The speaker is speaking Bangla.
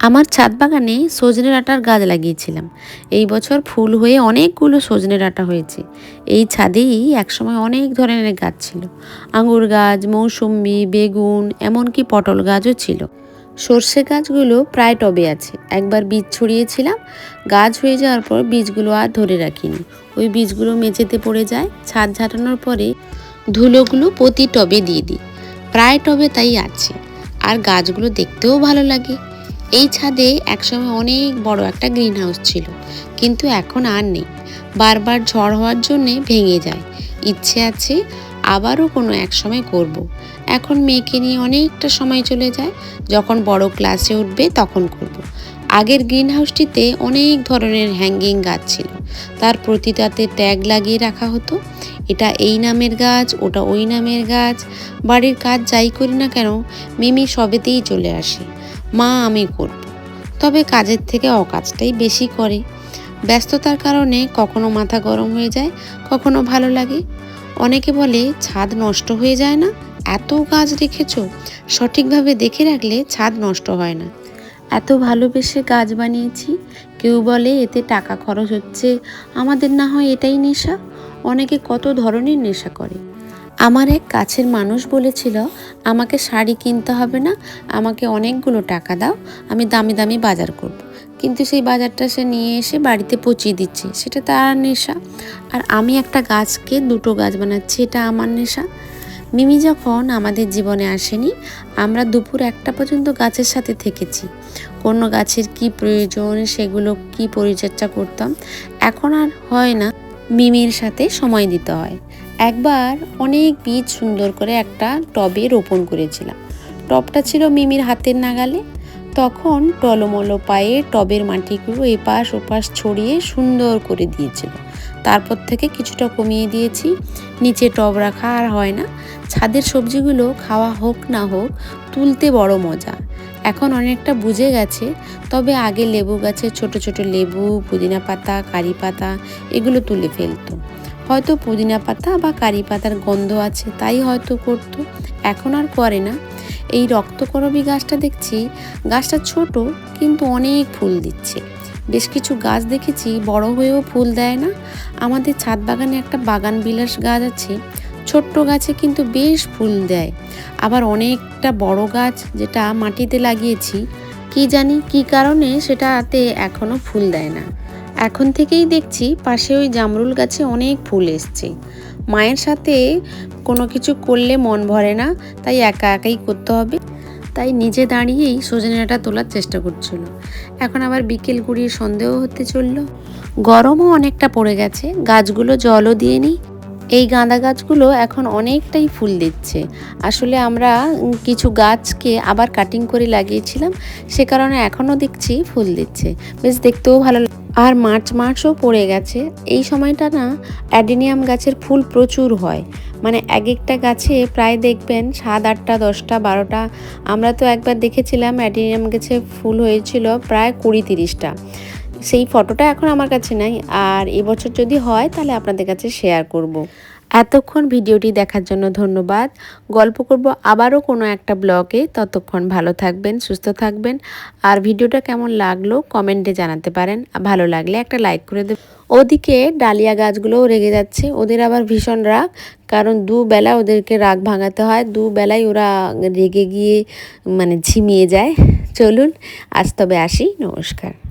আমার ছাদ বাগানে সজনে ডাঁটার গাছ লাগিয়েছিলাম। এই বছর ফুল হয়ে অনেকগুলো সজনে ডাঁটা হয়েছে। এই ছাদেই একসময় অনেক ধরনের গাছ ছিল। আঙুর গাছ, মৌসুম্বি, বেগুন, এমনকি পটল গাছও ছিল। সর্ষে গাছগুলো প্রায় টবে আছে। একবার বীজ ছড়িয়েছিলাম। গাছ হয়ে যাওয়ার পর বীজগুলো আর ধরে রাখিনি। ওই বীজগুলো মেঝেতে পড়ে যায়। ছাদ ঝাঁটানোর পরে ধুলোগুলো প্রতি টবে দিয়ে দিই। প্রায় টবে তাই আছে। আর গাছগুলো দেখতেও ভালো লাগে। এই ছাদে একসময় অনেক বড় একটা গ্রিন হাউস ছিল, কিন্তু এখন আর নেই। বারবার ঝড় হওয়ার জন্যে ভেঙে যায়। ইচ্ছে আছে আবারও কোনো এক সময় করব। এখন মেয়েকে নিয়ে অনেকটা সময় চলে যায়, যখন বড় ক্লাসে উঠবে তখন করব। আগের গ্রিন হাউসটিতে অনেক ধরনের হ্যাঙ্গিং গাছ ছিল। তার প্রতিটাতে ট্যাগ লাগিয়ে রাখা হতো। এটা এই নামের গাছ, ওটা ওই নামের গাছ। বাড়ির কাজ যাই করি না কেন, মিমি সবেতেই চলে আসে। মা আমি করব। তবে কাজের থেকে অকাজটাই বেশি করে। ব্যস্ততার কারণে কখনো মাথা গরম হয়ে যায়, কখনো ভালো লাগে। অনেকে বলে, ছাদ নষ্ট হয়ে যায় না? এত গাছ রেখেছ। সঠিকভাবে দেখে রাখলে ছাদ নষ্ট হয় না। এত ভালোবেসে গাছ বানিয়েছি। কেউ বলে, এতে টাকা খরচ হচ্ছে। আমাদের না হয় এটাই নেশা। অনেকে কত ধরনের নেশা করে। আমার এক কাছের মানুষ বলেছিল, আমাকে শাড়ি কিনতে হবে না, আমাকে অনেকগুলো টাকা দাও, আমি দামি দামি বাজার করব। কিন্তু সেই বাজারটা সে নিয়ে এসে বাড়িতে পচিয়ে দিচ্ছে, সেটা তার নেশা। আর আমি একটা গাছকে দুটো গাছ বানাচ্ছি, এটা আমার নেশা। মিমি যখন আমাদের জীবনে আসেনি, আমরা দুপুর একটা পর্যন্ত গাছের সাথে থেকেছি। কোনো গাছের কি প্রয়োজন, সেগুলো কি পরিচর্যা করতাম, এখন আর হয় না। মিমির সাথে সময় দিতে হয়। একবার অনেক বীজ সুন্দর করে একটা টবে রোপণ করেছিলাম। টবটা ছিল মিমির হাতের নাগালে। তখন টলমলো পায়ে টবের মাটিগুলো এপাশ ওপাশ ছড়িয়ে সুন্দর করে দিয়েছিল। তারপর থেকে কিছুটা কমিয়ে দিয়েছি। নিচে টব রাখা আর হয় না। ছাদের সবজিগুলো খাওয়া হোক না হোক, তুলতে বড় মজা। এখন অনেকটা বুঝে গেছে, তবে আগে লেবু গাছে ছোট ছোট লেবু, পুদিনা পাতা, কারি পাতা, এগুলো তুলে ফেলতো। হয়তো পুদিনা পাতা বা কারি পাতার গন্ধ আছে, তাই হয়তো করতো। এখন আর করে না। এই রক্তকরবী গাছটা দেখছি, গাছটা ছোট কিন্তু অনেক ফুল দিচ্ছে। বেশ কিছু গাছ দেখেছি, বড় হয়েও ফুল দেয় না। আমাদের ছাদ বাগানে একটা বাগান বিলাস গাছ আছে, ছোট্ট গাছে কিন্তু বেশ ফুল দেয়। আবার অনেকটা বড় গাছ যেটা মাটিতে লাগিয়েছি, কি জানি কি কারণে সেটাতে এখনও ফুল দেয় না। এখন থেকেই দেখছি পাশে ওই জামরুল গাছে অনেক ফুল এসছে। মায়ের সাথে কোনো কিছু করলে মন ভরে না, তাই একা একাই করতে হবে। তাই নিজে দাঁড়িয়েই সজনেটা তোলার চেষ্টা করছিল। এখন আবার বিকেল গুড়িয়ে সন্দেহ হতে চলল। গরমও অনেকটা পড়ে গেছে, গাছগুলো জলও দিয়ে নিই এই গাঁদা গাছগুলো এখন অনেকটাই ফুল দিচ্ছে। আসলে আমরা কিছু গাছকে আবার কাটিং করে লাগিয়েছিলাম, সে কারণে এখনও দেখছি ফুল দিচ্ছে। বেশ দেখতেও ভালো আর মার্চ মার্চও পড়ে গেছে। এই সময়টা না, অ্যাডিনিয়াম গাছের ফুল প্রচুর হয়। মানে এক একটা গাছে প্রায় দেখবেন সাত আটটা, দশটা, বারোটা। আমরা তো একবার দেখেছিলাম অ্যাডিনিয়াম গাছে ফুল হয়েছিল প্রায় কুড়ি তিরিশটা। সেই ফটোটা এখন আমার কাছে নাই। আর এবছর যদি হয়, তাহলে আপনাদের কাছে শেয়ার করব। এতক্ষণ ভিডিওটি দেখার জন্য ধন্যবাদ। গল্প করব আবারও কোনো একটা ব্লগে। ততক্ষণ ভালো থাকবেন, সুস্থ থাকবেন। আর ভিডিওটা কেমন লাগল কমেন্টে জানাতে পারেন। ভালো লাগলে একটা লাইক করে দেবেন। ওদিকে ডালিয়া গাছগুলোও রেগে যাচ্ছে। ওদের আবার ভীষণ রাগ, কারণ দুবেলা ওদেরকে রাগ ভাঙাতে হয়। দুবেলায় ওরা রেগে গিয়ে মানে ঝিমিয়ে যায়। চলুন, আজ তবে আসি। নমস্কার।